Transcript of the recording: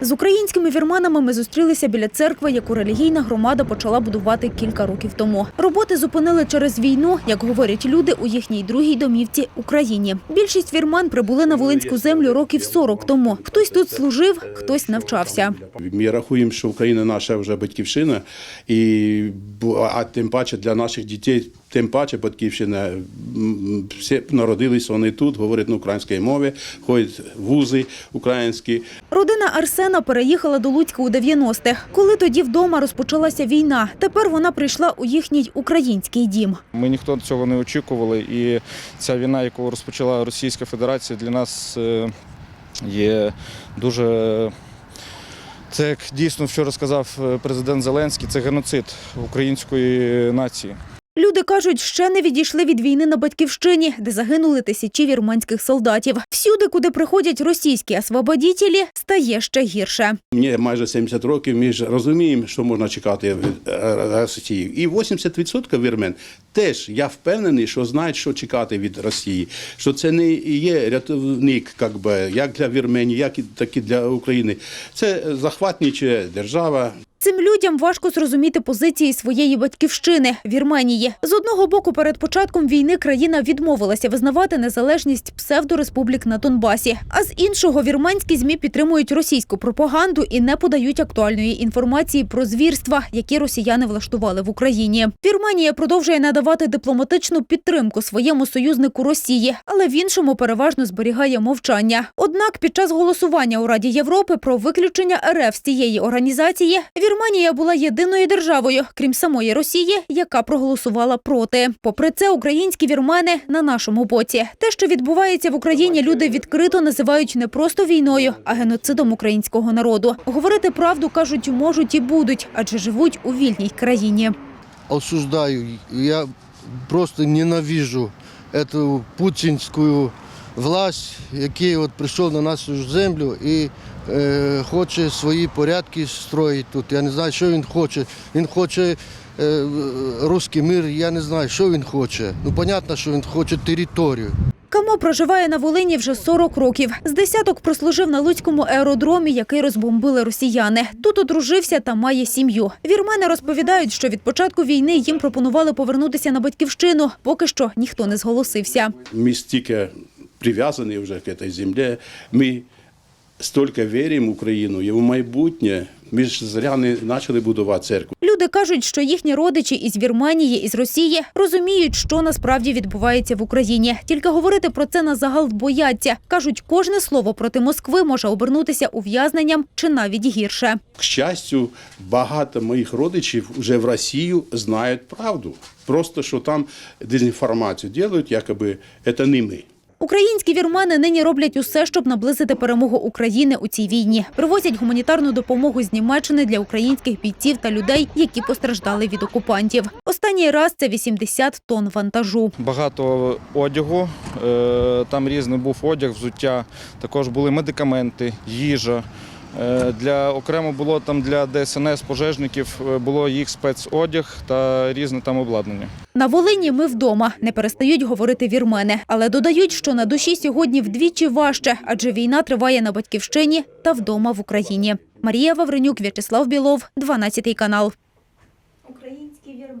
З українськими вірменами ми зустрілися біля церкви, яку релігійна громада почала будувати кілька років тому. Роботи зупинили через війну, як говорять люди у їхній другій домівці Україні. Більшість вірман прибули на Волинську землю років 40 тому. Хтось тут служив, хтось навчався. Ми рахуємо, що Україна наша вже батьківщина, і а тим паче для наших дітей, тим паче батьківщина. Всі народились вони тут, говорять на українській мові, ходять вузи українські. Родина Арсена переїхала до Луцька у 90-х. Коли тоді вдома розпочалася війна, тепер вона прийшла у їхній український дім. Ми ніхто цього не очікували, і ця війна, яку розпочала Російська Федерація, для нас е, є дуже. Це як дійсно вчора сказав е, президент Зеленський, це геноцид української нації. Люди кажуть, ще не відійшли від війни на батьківщині, де загинули тисячі вірменських солдатів. Всюди, куди приходять російські освободітелі, стає ще гірше. Мені майже 70 років, ми ж розуміємо, що можна чекати від е, Росії. І 80% вірмен теж, я впевнений, що знають, що чекати від Росії. Що це не є рятівник, як, би, як для Вірменії, як і так і для України. Це захватнича держава, Цим людям важко зрозуміти позиції своєї батьківщини Вірменії. З одного боку, перед початком війни країна відмовилася визнавати незалежність псевдореспублік на Донбасі. А з іншого вірменські змі підтримують російську пропаганду і не подають актуальної інформації про звірства, які росіяни влаштували в Україні. Вірменія продовжує надавати дипломатичну підтримку своєму союзнику Росії, але в іншому переважно зберігає мовчання. Однак, під час голосування у Раді Європи про виключення РФ з цієї організації Вірменія була єдиною державою, крім самої Росії, яка проголосувала проти. Попри це, українські вірмени на нашому боці. Те, що відбувається в Україні, люди відкрито називають не просто війною, а геноцидом українського народу. Говорити правду кажуть, можуть і будуть, адже живуть у вільній країні. осуждаю. Я просто ненавижу эту путінську власть, який от прийшов на нашу землю і е, хоче свої порядки строїти тут. Я не знаю, що він хоче. Він хоче е, русський мир, я не знаю, що він хоче. Ну, понятно, що він хоче територію. Камо проживає на Волині вже 40 років. З десяток прослужив на Луцькому аеродромі, який розбомбили росіяни. Тут одружився та має сім'ю. Вірмени розповідають, що від початку війни їм пропонували повернутися на батьківщину. Поки що ніхто не зголосився. мы стільки прив'язані вже к этой землі, ми стільки віримо в Україну і в майбутнє. Ми ж зря не почали будувати церкву. Люди кажуть, що їхні родичі із Вірменії, із Росії розуміють, що насправді відбувається в Україні. Тільки говорити про це на загал бояться. кажуть, кожне слово проти Москви може обернутися ув'язненням чи навіть гірше. К щастю, багато моїх родичів вже в Росію знають правду. Просто що там дезінформацію роблять, якоби це не ми. Українські вірмени нині роблять усе, щоб наблизити перемогу України у цій війні. Привозять гуманітарну допомогу з Німеччини для українських бійців та людей, які постраждали від окупантів. Останній раз це 80 тонн вантажу. Багато одягу, е, там різний був одяг, взуття, також були медикаменти, їжа. Е, Для окремо було там для ДСНС пожежників е, було їх спецодяг та різне там обладнання. На Волині ми вдома не перестають говорити вірмени, але додають, що на душі сьогодні вдвічі важче, адже війна триває на батьківщині та вдома в Україні. Марія Вавренюк, В'ячеслав Білов, 12 канал. Українські вірмени.